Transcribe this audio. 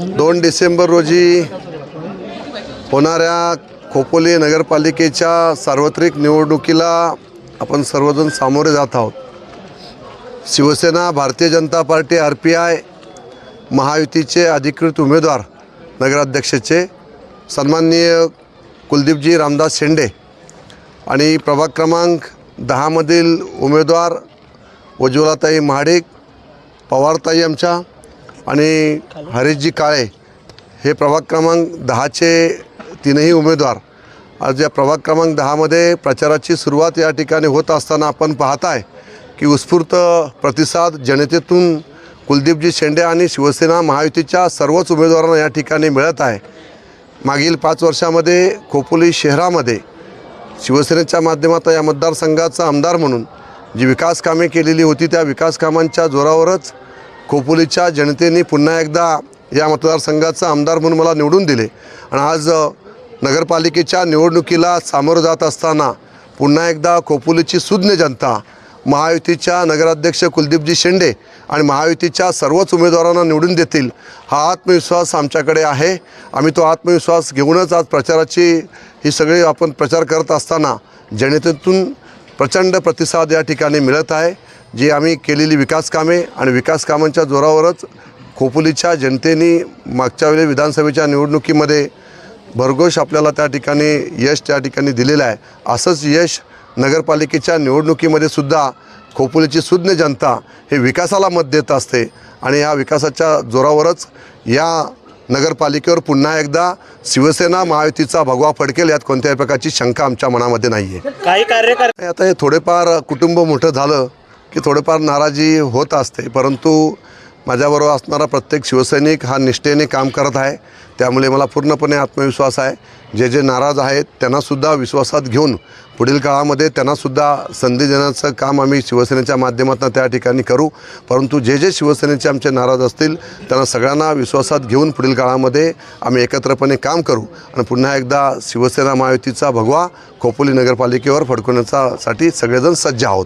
दोन डिसेंबर रोजी होणाऱ्या खोपोली नगरपालिकेच्या सार्वत्रिक निवडणुकीला आपण सर्वजण सामोरे जात आहोत. Shivsena Bharatiya Janata party R P I महायुतीचे अधिकृत उमेदवार नगराध्यक्षाचे सन्माननीय कुलदीपजी रामदास शेंडे आणि प्रभाग क्रमांक दहामधील उमेदवार उज्ज्वलाताई महाडिक पवारताई आमच्या आणि हरीशजी काळे हे प्रभाग क्रमांक दहाचे तीनही उमेदवार. आज या प्रभाग क्रमांक दहामध्ये प्रचाराची सुरुवात या ठिकाणी होत असताना आपण पाहताय की उत्स्फूर्त प्रतिसाद जनतेतून कुलदीपजी शेंडे आणि शिवसेना महायुतीच्या सर्वच उमेदवारांना या ठिकाणी मिळत आहे. मागील पाच वर्षामध्ये खोपोली शहरामध्ये शिवसेनेच्या माध्यमात या मतदारसंघाचा आमदार म्हणून जी विकास कामे केलेली होती त्या विकास कामांच्या जोरावरच खोपोलीच्या जनतेने पुन्हा एकदा या मतदारसंघाचा आमदार म्हणून मला निवडून दिले. आणि आज नगरपालिकेच्या निवडणुकीला सामोरं जात असताना पुन्हा एकदा खोपोलीची सुज्ञ जनता महायुतीच्या नगराध्यक्ष कुलदीपजी शेंडे आणि महायुतीच्या सर्वच उमेदवारांना निवडून देतील हा आत्मविश्वास आमच्याकडे आहे. आम्ही तो आत्मविश्वास घेऊनच आज प्रचाराची ही सगळी आपण प्रचार करत असताना जनतेतून प्रचंड प्रतिसाद या ठिकाणी मिळत आहे. जी आम्ही केलेली विकास कामे आणि विकास कामांच्या जोरावरच खोपोलीच्या जनतेने मागच्या वेळी विधानसभेच्या निवडणुकीमध्ये भरघोष आपल्याला त्या ठिकाणी यश त्या ठिकाणी दिलेलं आहे. असंच यश नगरपालिकेच्या निवडणुकीमध्ये सुद्धा खोपोलीची सुज्ञ जनता हे विकासाला मत देत असते आणि या विकासाच्या जोरावरच या नगरपालिकेवर पुन्हा एकदा शिवसेना महायुतीचा भगवा फडकेल यात कोणत्याही प्रकारची शंका आमच्या मनामध्ये नाही आहे काही कार्यकर्ते आता हे थोडेफार कुटुंब मोठं झालं की थोडेफार नाराजी होत असते परंतु माझ्याबरोबर असणारा प्रत्येक शिवसैनिक हा निष्ठेने काम करत आहे. त्यामुळे मला पूर्णपणे आत्मविश्वास आहे. जे जे नाराज आहेत त्यांनासुद्धा विश्वासात घेऊन पुढील काळामध्ये त्यांनासुद्धा संधी देण्याचं काम आम्ही शिवसेनेच्या माध्यमातून त्या ठिकाणी करू. परंतु जे जे शिवसेनेचे आमचे नाराज असतील त्यांना सगळ्यांना विश्वासात घेऊन पुढील काळामध्ये आम्ही एकत्रपणे काम करू. आणि पुन्हा एकदा शिवसेना महायुतीचा भगवा खोपोली नगरपालिकेवर फडकवण्याचा साठी सगळेजण सज्ज आहोत.